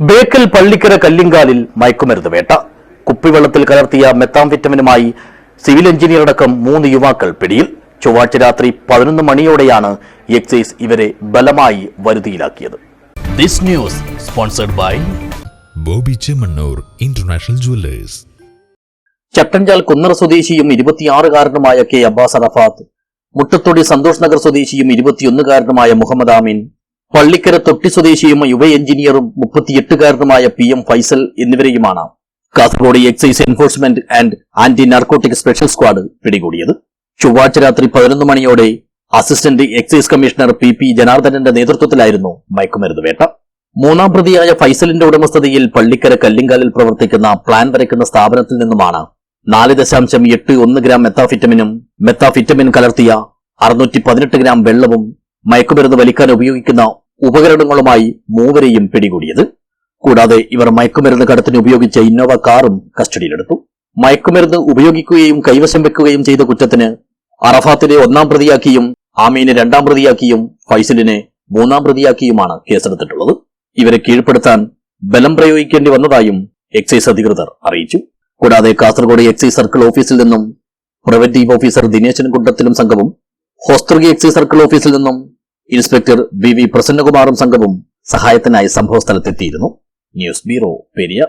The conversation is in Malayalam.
ബേക്കൽ പള്ളിക്കര കല്ലിങ്കാലിൽ മയക്കുമരുന്ന് വേട്ട. കുപ്പിവെള്ളത്തിൽ കലർത്തിയ മെത്താംഫിറ്റമിനുമായി സിവിൽ എഞ്ചിനീയർ അടക്കം മൂന്ന് യുവാക്കൾ പിടിയിൽ. ചൊവ്വാഴ്ച രാത്രി പതിനൊന്ന് മണിയോടെയാണ് എക്സൈസ് ഇവരെ ബലമായി വരുതിയിലാക്കിയത്. This news sponsored by Bobby Chemmanur international jewellers. Chattanchal Kunnara സ്വദേശിയും ഇരുപത്തിയാറുകാരനുമായ കെ അബ്ബാസ് അറഫാത്ത് മുട്ടത്തൊടി സന്തോഷ് നഗർ സ്വദേശിയും ഇരുപത്തിയൊന്നുകാരനുമായ മുഹമ്മദ് ആമീൻ പള്ളിക്കര തൊട്ടി സ്വദേശിയും യുവ എഞ്ചിനീയറും മുപ്പത്തിയെട്ടുകാരനുമായ P M Faisal എന്നിവരെയുമാണ് Kasaragod excise enforcement and anti narcotic special squad പിടികൂടിയത്. ചൊവ്വാഴ്ച രാത്രി പതിനൊന്ന് മണിയോടെ assistant excise commissioner P P ജനാർദ്ദനന്റെ നേതൃത്വത്തിലായിരുന്നു മയക്കുമരുന്ന് വേട്ട. മൂന്നാം പ്രതിയായ ഫൈസലിന്റെ ഉടമസ്ഥതയിൽ പള്ളിക്കര കല്ലിങ്കാലിൽ പ്രവർത്തിക്കുന്ന പ്ലാൻ വരയ്ക്കുന്ന സ്ഥാപനത്തിൽ നിന്നുമാണ് നാല് ദശാംശം എട്ട് ഒന്ന് ഗ്രാം മെത്താഫിറ്റമിനും മെത്താഫിറ്റമിൻ കലർത്തിയ അറുന്നൂറ്റി പതിനെട്ട് ഗ്രാം വെള്ളവും മയക്കുമരുന്ന് വലിക്കാൻ ഉപയോഗിക്കുന്ന ഉപകരണങ്ങളുമായി മൂവരെയും പിടികൂടിയത്. കൂടാതെ ഇവർ മയക്കുമരുന്ന് കടത്തിന് ഉപയോഗിച്ച ഇന്നോവ കാറും കസ്റ്റഡിയിലെടുത്തു. മയക്കുമരുന്ന് ഉപയോഗിക്കുകയും കൈവശം വെക്കുകയും ചെയ്ത കുറ്റത്തിന് അറഫാത്തിനെ ഒന്നാം പ്രതിയാക്കിയും ആമീനെ രണ്ടാം പ്രതിയാക്കിയും ഫൈസലിനെ മൂന്നാം പ്രതിയാക്കിയുമാണ് കേസെടുത്തിട്ടുള്ളത്. ഇവരെ കീഴ്പ്പെടുത്താൻ ബലം പ്രയോഗിക്കേണ്ടി വന്നതായും എക്സൈസ് അധികൃതർ അറിയിച്ചു. കൂടാതെ കാസർഗോഡ് എക്സൈസ് സർക്കിൾ ഓഫീസിൽ നിന്നും പ്രിവന്റീവ് ഓഫീസർ ദിനേശൻ കുണ്ടത്തിലും സംഘവും ഹോസ്തൃകി എക്സൈസ് സർക്കിൾ ഓഫീസിൽ നിന്നും ഇൻസ്പെക്ടർ വി വി പ്രസന്നകുമാറും സംഘവും സഹായത്തിനായി സംഭവസ്ഥലത്തെത്തിയിരുന്നു. News bureau Periya.